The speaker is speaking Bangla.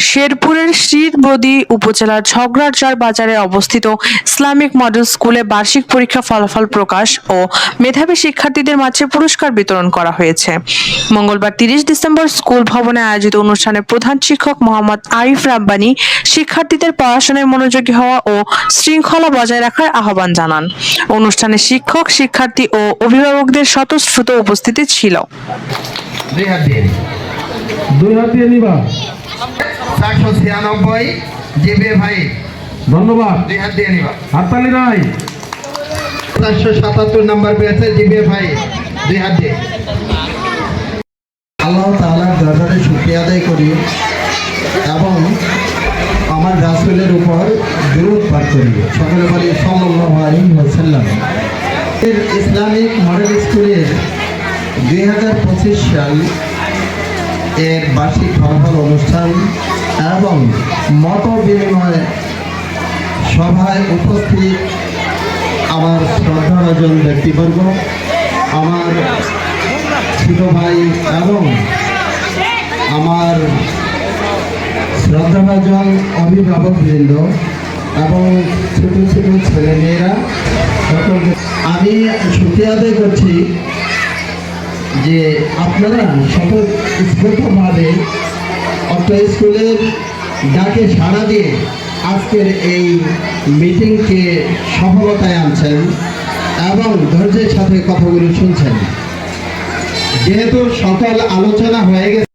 শেরপুরের শ্রীবদী উপজেলার ঝগড়ারচর বাজারে অবস্থিত ইসলামিক মডেল স্কুলে বার্ষিক পরীক্ষা ফলাফল প্রকাশ ও মেধাবী শিক্ষার্থীদের মাঝে পুরস্কার বিতরণ করা হয়েছে। মঙ্গলবার তিরিশ ডিসেম্বর স্কুল ভবনে আয়োজিত অনুষ্ঠানে প্রধান শিক্ষক মোহাম্মদ আরিফ রাব্বানি শিক্ষার্থীদের পড়াশোনায় মনোযোগী হওয়া ও শৃঙ্খলা বজায় রাখার আহ্বান জানান। অনুষ্ঠানে শিক্ষক, শিক্ষার্থী ও অভিভাবকদের স্বতঃস্ফূর্ত উপস্থিতি ছিল। দুই হাত নিবা। চারশো ছিয়ানব্বই জিবে ভাই। ধন্যবাদ। দুই হাত দিয়ে নিবা। হাততালি চারশো সাতাত্তর নাম্বার পেয়েছে জিবে ভাই। দুই হাত দিয়ে। আল্লাহ তাআলার দরবারে শুকরিয়া আদায় করি এবং আমার রাসূলের উপর দরুদ পাঠ করি। সকলে বলি এর ইসলামিক মডেল স্কুলের দুই হাজার পঁচিশ সাল এর বার্ষিক ফলাফল অনুষ্ঠান এবং মত বিনিময় সভায় উপস্থিত আমার শ্রদ্ধাভাজন ব্যক্তিবর্গ, আমার ছোট ভাই এবং আমার শ্রদ্ধাভাজন অভিভাবকবৃন্দ এবং ছোট ছোট ছেলেমেয়েরা আমি সুখী আদায় করছি যে আপনারা সকল স্ফূর্তভাবে অত্র স্কুলের ডাকে সাড়া দিয়ে আজকের এই মিটিংকে সফলতায় আনছেন এবং ধৈর্যের সাথে কথাগুলো শুনছেন। যেহেতু সকল আলোচনা হয়ে গেছে